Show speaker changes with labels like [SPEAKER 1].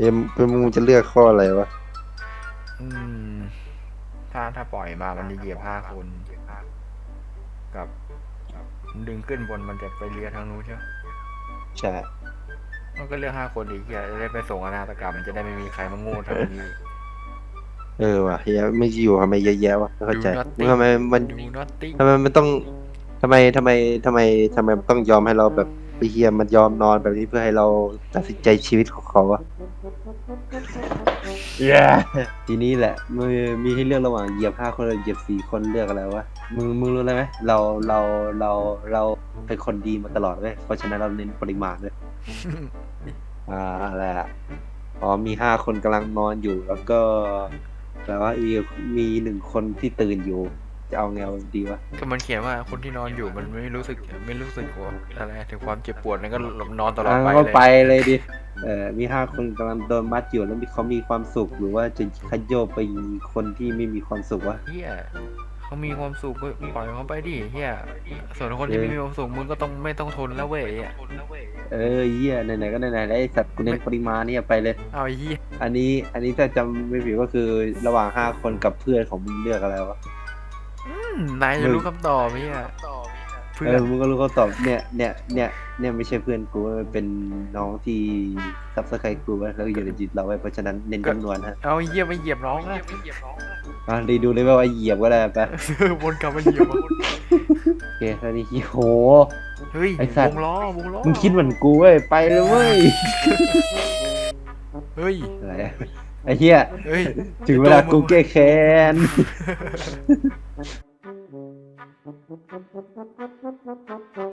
[SPEAKER 1] เอ็มเป็นมึงจะเลือกข้ออะไรวะ
[SPEAKER 2] อืม ถ้าถ้าปล่อยมามันจะเหยียบห้าคนกับดึงขึ้นบนมันจะไปเลียทางนู้นใช่ไหม
[SPEAKER 1] ใช่
[SPEAKER 2] มันก็เลือกห้าคนอีกอย่าจะได้ไปส่งอนาตกรรมมันจะได้ไม่มีใครมาโง่ทางนี้
[SPEAKER 1] เออว่ะเฮียไม่อยู่ทำไมเยอะแยะวะไม่เข้าใจ
[SPEAKER 2] Do nothing
[SPEAKER 1] ทำไมมัน
[SPEAKER 2] ดูนอตติ้ง
[SPEAKER 1] ทำไมมันต้องทำไมทำไมทำไมทำไมมันต้องยอมให้เราแบบไป เฮียมันยอมนอนแบบนี้เพื่อให้เราตัดสินใจชีวิตของเขาวะเย้ทีนี้แหละมือมีให้เลือกระหว่างเหยียบห้าคนกับเหยียบสี่คนเลือกอะไรวะมึงมึงรู้อะไรไหมเราเราเราเราเป็นคนดีมาตลอดเว้ยเพราะฉะนั้นเราเน้นปริมาณด้วยอ่าอะไรอะอ๋อมีห้าคนกำลังนอนอยู่ แล้วก็แต่ว่ามีมีหนึ่งคนที่ตื่นอยู่ จะเอาไงวะดีวะ
[SPEAKER 2] ก็มันเขียนว่าคนที่นอนอยู่มันไม่รู้สึกไม่รู้สึกว่าอะไรถึงความเจ็บปวดนั่นก็หลบนอนตลอด
[SPEAKER 1] อ่า
[SPEAKER 2] ไป
[SPEAKER 1] ก็
[SPEAKER 2] เลย
[SPEAKER 1] ไปเลยดิเออมีห้าคนกำลังโดนมัดอยู่แล้วมีเขามีความสุขหรือว่าจะขยโยกไปคนที่ไม่มีความสุขวะ
[SPEAKER 2] เฮียเขามีความสุขก็ปล่อยเขาไปดิเฮียส่วนคนที่
[SPEAKER 1] เออ
[SPEAKER 2] ไม่มีความสุขมึงก็ต้องไม่ต้องทนแล้วเว้ยอะ
[SPEAKER 1] เออเหี้ยไหนๆก็ไหนๆแล้วไอ้สัตว์กูเน้นปริมาณเนี่ยไปเลย
[SPEAKER 2] เอาไอ้เฮีย
[SPEAKER 1] อันนี้อันนี้ถ้าจำไม่ผิดก็คือระหว่างห้าคนกับเพื่อนของมึงเลือกอะไรวะ
[SPEAKER 2] อืม นายจะรู้คำตอบไหมอะเพื่
[SPEAKER 1] เอ
[SPEAKER 2] อ
[SPEAKER 1] อนมึงก็รู้เขาตอบเนี่ยเนี่ยเนี่ยเนี่ยไม่ใช่เพื่อนกูมันเป็นน้องที่ซับสไครกูไว้แล้วอยู่ในจิตเราไว้เพราะฉะนั้นเน้นจำนวนฮะ
[SPEAKER 2] เอาไอ้เฮียไปเหยียบน้องอะ
[SPEAKER 1] อะรีดูเลยว่าเหยียบก็ได้ไป
[SPEAKER 2] วนกลับมาเหยียบอะ
[SPEAKER 1] โอเคแล้วนี่โห
[SPEAKER 2] เฮ้ย
[SPEAKER 1] ไอ้สัตว์
[SPEAKER 2] วงล้อวงล้อ
[SPEAKER 1] มึงคิดเหมือนกูเว้ยไปเลยเว้ย
[SPEAKER 2] เฮ้ย
[SPEAKER 1] อะไรอะไอ้เหี้ย
[SPEAKER 2] เฮ้ย
[SPEAKER 1] ถึงเวลากูแก้แค้น